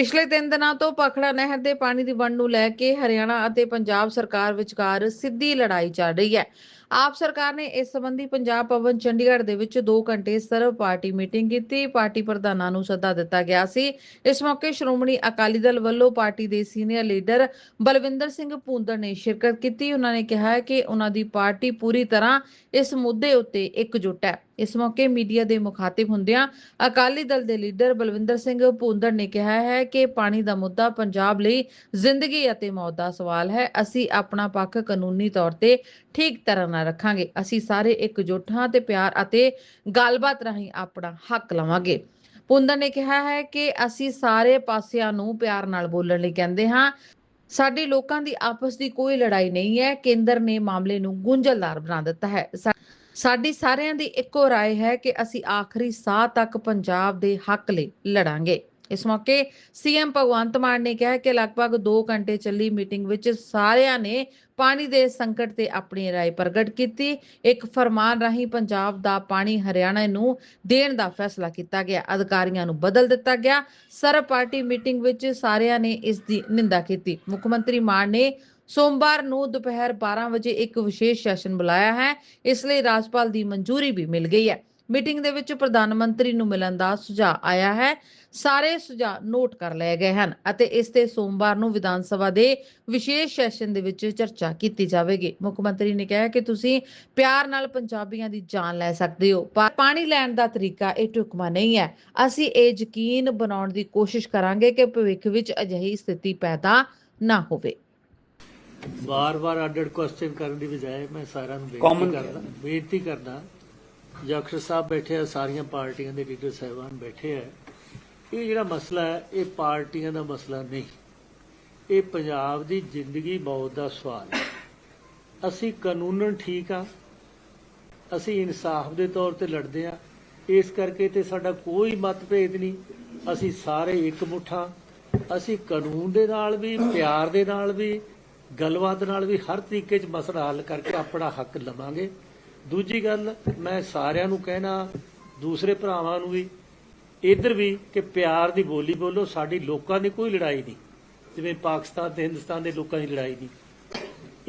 ਪਿਛਲੇ 3 ਦਿਨਾਂ ਤੋਂ ਪਖੜਾ ਨਹਿਰ ਦੇ ਪਾਣੀ ਦੀ ਵੰਡ ਨੂੰ ਲੈ ਕੇ ਹਰਿਆਣਾ ਅਤੇ ਪੰਜਾਬ ਸਰਕਾਰ ਵਿਚਕਾਰ ਸਿੱਧੀ ਲੜਾਈ ਚੱਲ ਰਹੀ ਹੈ। ਆਪ ਸਰਕਾਰ ਨੇ ਇਸ ਸੰਬੰਧੀ ਪੰਜਾਬ ਭਵਨ ਚੰਡੀਗੜ੍ਹ ਦੇ ਵਿੱਚ 2 ਘੰਟੇ ਸਰਵ ਪਾਰਟੀ ਮੀਟਿੰਗ ਕੀਤੀ। ਪਾਰਟੀ ਪ੍ਰਧਾਨਾਂ ਨੂੰ ਸੱਦਾ ਦਿੱਤਾ ਗਿਆ ਸੀ। ਇਸ ਮੌਕੇ ਸ਼੍ਰੋਮਣੀ ਅਕਾਲੀ ਦਲ ਵੱਲੋਂ ਪਾਰਟੀ ਦੇ ਸੀਨੀਅਰ ਲੀਡਰ ਬਲਵਿੰਦਰ ਸਿੰਘ ਭੂੰਦੜ ਨੇ ਸ਼ਿਰਕਤ ਕੀਤੀ। ਉਹਨਾਂ ਨੇ ਕਿਹਾ ਕਿ ਉਹਨਾਂ ਦੀ ਪਾਰਟੀ ਪੂਰੀ ਤਰ੍ਹਾਂ ਇਸ ਮੁੱਦੇ ਉੱਤੇ ਇਕਜੁੱਟ ਹੈ। ਇਸ ਮੌਕੇ ਮੀਡੀਆ ਦੇ ਮੁਖਾਤਿਬ ਹੁੰਦਿਆਂ ਅਕਾਲੀ ਦਲ ਦੇ ਲੀਡਰ ਬਲਵਿੰਦਰ ਸਿੰਘ ਭੂੰਦੜ ਨੇ ਕਿਹਾ ਹੈ ਕਿ ਪਾਣੀ ਦਾ ਮੁੱਦਾ ਪੰਜਾਬ ਲਈ ਜ਼ਿੰਦਗੀ ਅਤੇ ਮੌਤ ਦਾ ਸਵਾਲ ਹੈ। ਅਸੀਂ ਆਪਣਾ ਪੱਖ ਕਾਨੂੰਨੀ ਤੌਰ ਤੇ ਠੀਕ ਤਰ੍ਹਾਂ ਨਾਲ ਰੱਖਾਂਗੇ ਅਸੀਂ ਸਾਰੇ ਇਕਜੁੱਟ ਹਾਂ ਤੇ ਪਿਆਰ ਅਤੇ ਗੱਲਬਾਤ ਰਾਹੀਂ ਆਪਣਾ ਹੱਕ ਲਵਾਂਗੇ ਭੁੰਦੜ ਨੇ ਕਿਹਾ ਹੈ ਕਿ ਅਸੀਂ ਸਾਰੇ ਪਾਸਿਆਂ ਨੂੰ ਪਿਆਰ ਨਾਲ ਬੋਲਣ ਲਈ ਕਹਿੰਦੇ ਹਾਂ ਸਾਡੇ ਲੋਕਾਂ ਦੀ ਆਪਸ ਦੀ ਕੋਈ ਲੜਾਈ ਨਹੀਂ ਹੈ ਕੇਂਦਰ ਨੇ ਮਾਮਲੇ ਨੂੰ ਗੁੰਝਲਦਾਰ ਬਣਾ ਦਿੱਤਾ ਹੈ ਸਾ- ਸਾਡੀ ਸਾਰਿਆਂ ਦੀ ਇੱਕੋ رائے ਹੈ ਕਿ ਅਸੀਂ ਆਖਰੀ ਸਾਹ ਤੱਕ ਪੰਜਾਬ ਦੇ ਹੱਕ ਲਈ ਲੜਾਂਗੇ ਇਸ ਮੌਕੇ ਸੀਐਮ ਭਗਵੰਤ ਮਾਨ ਨੇ ਕਿਹਾ ਕਿ ਲਗਭਗ 2 ਘੰਟੇ ਚੱਲੀ ਮੀਟਿੰਗ ਵਿੱਚ ਸਾਰਿਆਂ ਨੇ ਪਾਣੀ ਦੇ ਸੰਕਟ ਤੇ ਆਪਣੀ رائے ਪ੍ਰਗਟ ਕੀਤੀ ਇੱਕ ਫਰਮਾਨ ਰਾਹੀਂ ਪੰਜਾਬ ਦਾ ਪਾਣੀ ਹਰਿਆਣਾ ਨੂੰ ਦੇਣ ਦਾ ਫੈਸਲਾ ਕੀਤਾ ਗਿਆ ਅਧਿਕਾਰੀਆਂ ਨੂੰ ਬਦਲ ਦਿੱਤਾ ਗਿਆ ਸਰਬ ਪਾਰਟੀ ਮੀਟਿੰਗ ਵਿੱਚ ਸਾਰਿਆਂ ਨੇ ਇਸ ਦੀ ਨਿੰਦਾ ਕੀਤੀ ਮੁੱਖ ਮੰਤਰੀ ਮਾਨ ਨੇ ਸੋਮਵਾਰ ਨੂੰ ਦੁਪਹਿਰ 12 ਵਜੇ ਇੱਕ ਵਿਸ਼ੇਸ਼ ਸੈਸ਼ਨ ਬੁਲਾਇਆ ਹੈ ਇਸ ਲਈ ਰਾਜਪਾਲ ਦੀ ਮਨਜ਼ੂਰੀ ਵੀ ਮਿਲ ਗਈ ਹੈ ਮੀਟਿੰਗ ਦੇ ਵਿੱਚ ਪ੍ਰਧਾਨ ਮੰਤਰੀ ਨੂੰ ਮਿਲਣ ਦਾ ਸੁਝਾਅ ਆਇਆ ਹੈ। ਸਾਰੇ ਸੁਝਾਅ ਨੋਟ ਕਰ ਲਏ ਗਏ ਹਨ ਅਤੇ ਇਸ ਤੇ ਸੋਮਵਾਰ ਨੂੰ ਵਿਧਾਨ ਸਭਾ ਦੇ ਵਿਸ਼ੇਸ਼ ਸੈਸ਼ਨ ਦੇ ਵਿੱਚ ਚਰਚਾ ਕੀਤੀ ਜਾਵੇਗੀ। ਮੁੱਖ ਮੰਤਰੀ ਨੇ ਕਿਹਾ ਕਿ ਤੁਸੀਂ ਪਿਆਰ ਨਾਲ ਪੰਜਾਬੀਆਂ ਦੀ ਜਾਨ ਲੈ ਸਕਦੇ ਹੋ ਪਰ ਪਾਣੀ ਲੈਣ ਦਾ ਤਰੀਕਾ ਇਹ ਢੁਕਮਾ ਨਹੀਂ ਹੈ। ਅਸੀਂ ਇਹ ਯਕੀਨ ਬਣਾਉਣ ਦੀ ਕੋਸ਼ਿਸ਼ ਕਰਾਂਗੇ ਕਿ ਭਵਿੱਖ ਵਿੱਚ ਅਜਿਹੀ ਸਥਿਤੀ ਪੈਦਾ ਨਾ ਹੋਵੇ। ਵਾਰ-ਵਾਰ ਅੱਡ-ਅੱਡ ਕੁਐਸਚਨ ਕਰਨ ਦੀ ਬਜਾਏ ਮੈਂ ਸਾਰਿਆਂ ਨੂੰ ਬੇਨਤੀ ਕਰਦਾ ਬੇਨਤੀ ਕਰਦਾ ਜਖਰ ਸਾਹਿਬ ਬੈਠੇ ਆ, ਸਾਰੀਆਂ ਪਾਰਟੀਆਂ ਦੇ ਲੀਡਰ ਸਾਹਿਬਾਨ ਬੈਠੇ ਆ। ਇਹ ਜਿਹੜਾ ਮਸਲਾ ਹੈ, ਇਹ ਪਾਰਟੀਆਂ ਦਾ ਮਸਲਾ ਨਹੀਂ। ਇਹ ਪੰਜਾਬ ਦੀ ਜ਼ਿੰਦਗੀ ਮੌਤ ਦਾ ਸਵਾਲ ਹੈ। ਅਸੀਂ ਕਾਨੂੰਨਨ ਠੀਕ ਆ, ਅਸੀਂ ਇਨਸਾਫ ਦੇ ਤੌਰ ਤੇ ਲੜਦੇ ਆ। ਇਸ ਕਰਕੇ ਤੇ ਸਾਡਾ ਕੋਈ ਮਤਭੇਦ ਨਹੀਂ। ਅਸੀਂ ਸਾਰੇ ਇੱਕ ਮੁੱਠਾ ਅਸੀਂ ਕਾਨੂੰਨ ਦੇ ਨਾਲ ਵੀ, ਪਿਆਰ ਦੇ ਨਾਲ ਵੀ, ਗੱਲਬਾਤ ਨਾਲ ਵੀ ਹਰ ਤਰੀਕੇ 'ਚ ਮਸਲਾ ਹੱਲ ਕਰਕੇ ਆਪਣਾ ਹੱਕ ਲਵਾਂਗੇ। ਦੂਜੀ ਗੱਲ, ਮੈਂ ਸਾਰਿਆਂ ਨੂੰ ਕਹਿਣਾ, ਦੂਸਰੇ ਭਰਾਵਾਂ ਨੂੰ ਵੀ, ਇਧਰ ਵੀ ਕਿ ਪਿਆਰ ਦੀ ਬੋਲੀ ਬੋਲੋ, ਸਾਡੀ ਲੋਕਾਂ ਦੀ ਕੋਈ ਲੜਾਈ ਨਹੀਂ। ਜਿਵੇਂ ਪਾਕਿਸਤਾਨ ਤੇ ਹਿੰਦੁਸਤਾਨ ਦੇ ਲੋਕਾਂ ਦੀ ਲੜਾਈ ਨਹੀਂ।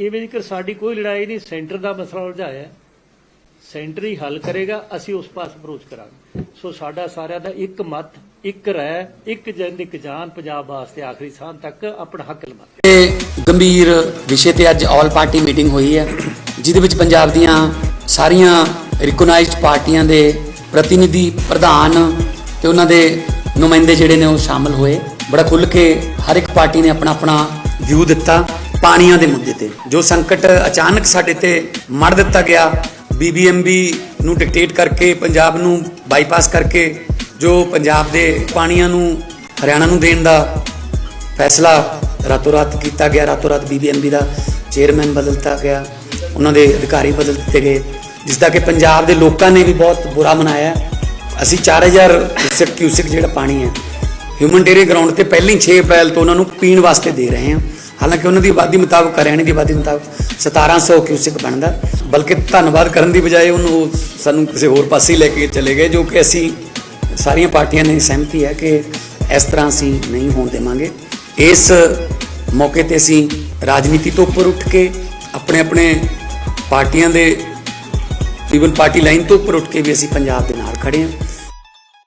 ਇਵੇਂ ਜੇਕਰ ਸਾਡੀ ਕੋਈ ਲੜਾਈ ਨਹੀਂ, ਸੈਂਟਰ ਦਾ ਮਸਲਾ ਉਲਝਾਇਆ ਸੈਂਟਰ ਹੀ ਹੱਲ ਕਰੇਗਾ, ਅਸੀਂ ਉਸ ਪਾਸ ਅਪਰੋਚ ਕਰਾਂਗੇ। ਸੋ ਸਾਡਾ ਸਾਰਿਆਂ ਦਾ ਇੱਕ ਮਤ, ਇੱਕ ਰਹਿ ਇੱਕ ਜਨ ਇੱਕ ਜਾਨ ਪੰਜਾਬ ਵਾਸਤੇ ਆਖਰੀ ਸਾਹ ਤੱਕ ਆਪਣਾ ਹੱਕ ਲਵਾਂਗੇ ਗੰਭੀਰ ਵਿਸ਼ੇ ਤੇ ਅੱਜ ਆਲ ਪਾਰਟੀ ਮੀਟਿੰਗ ਹੋਈ ਹੈ, ਜਿਹਦੇ ਵਿੱਚ ਪੰਜਾਬ ਦੀਆਂ ਸਾਰੀਆਂ ਰਿਕਗਨਾਈਜ਼ਡ ਪਾਰਟੀਆਂ ਦੇ ਪ੍ਰਤੀਨਿਧੀ ਪ੍ਰਧਾਨ ਤੇ ਉਹਨਾਂ ਦੇ ਨੁਮਾਇੰਦੇ ਜਿਹੜੇ ਨੇ ਉਹ ਸ਼ਾਮਲ ਹੋਏ। ਬੜਾ ਖੁੱਲ ਕੇ ਹਰ ਇੱਕ ਪਾਰਟੀ ਨੇ ਆਪਣਾ ਆਪਣਾ ਵਿਊ ਦਿੱਤਾ ਪਾਣੀਆਂ ਦੇ ਮੁੱਦੇ ਤੇ। ਜੋ ਸੰਕਟ ਅਚਾਨਕ ਸਾਡੇ ਤੇ ਮੜ ਦਿੱਤਾ ਗਿਆ ਬੀਬੀਐਮਬੀ ਨੂੰ ਡਿਕਟੇਟ ਕਰਕੇ, ਪੰਜਾਬ ਨੂੰ ਬਾਈਪਾਸ ਕਰਕੇ, ਜੋ ਪੰਜਾਬ ਦੇ ਪਾਣੀਆਂ ਨੂੰ, ਹਰਿਆਣਾ ਨੂੰ ਦੇਣ ਦਾ ਫੈਸਲਾ ਰਾਤੋਂ ਰਾਤ ਕੀਤਾ ਗਿਆ, ਰਾਤੋਂ ਰਾਤ ਬੀਬੀਐਮਬੀ ਦਾ ਚੇਅਰਮੈਨ ਬਦਲਤਾ ਗਿਆ। ਉਹਨਾਂ ਦੇ ਅਧਿਕਾਰੀ ਬਦਲ ਦਿੱਤੇ ਗਏ ਜਿਸ ਦਾ ਕਿ ਪੰਜਾਬ ਦੇ ਲੋਕਾਂ ਨੇ ਵੀ ਬਹੁਤ ਬੁਰਾ ਮਨਾਇਆ ਅਸੀਂ 4000 ਕਿਊਸੈਕ ਕਿਊਸੈਕ ਜਿਹੜਾ ਪਾਣੀ ਹੈ ਹਿਊਮਨ ਹਿਊਮਨਟੇਰੀਅਨ ਗਰਾਊਂਡ ਤੇ ਪਹਿਲੀ 6 ਅਪ੍ਰੈਲ ਤੋਂ ਉਹਨਾਂ ਨੂੰ ਪੀਣ ਵਾਸਤੇ ਦੇ ਰਹੇ ਹਾਂ। ਹਾਲਾਂਕਿ ਉਹਨਾਂ ਦੀ ਆਬਾਦੀ ਮੁਤਾਬਕ, ਹਰਿਆਣੇ ਦੀ ਆਬਾਦੀ ਮੁਤਾਬਕ 1700 ਕਿਊਸਿਕ ਬਣਦਾ ਬਲਕਿ ਧੰਨਵਾਦ ਕਰਨ ਦੀ ਬਜਾਏ ਉਹਨੂੰ ਉਹ ਸਾਨੂੰ ਕਿਸੇ ਹੋਰ ਪਾਸੇ ਲੈ ਕੇ ਚਲੇ ਗਏ, ਜੋ ਕਿ ਅਸੀਂ ਸਾਰੀਆਂ ਪਾਰਟੀਆਂ ਨੇ ਸਹਿਮਤੀ ਹੈ ਕਿ ਇਸ ਤਰ੍ਹਾਂ ਅਸੀਂ ਨਹੀਂ ਹੋਣ ਦੇਵਾਂਗੇ। ਇਸ ਮੌਕੇ ਤੇ ਅਸੀਂ ਰਾਜਨੀਤੀ ਤੋਂ ਉੱਪਰ ਉੱਠ ਕੇ ਆਪਣੇ ਆਪਣੇ ਪਾਰਟੀਆਂ ਦੇ ਈਵਨ ਪਾਰਟੀ ਲਾਈਨ ਤੋਂ ਉੱਪਰ ਉੱਠ ਕੇ ਵੀ ਅਸੀਂ ਪੰਜਾਬ ਦੇ ਨਾਲ ਖੜੇ ਹਾਂ।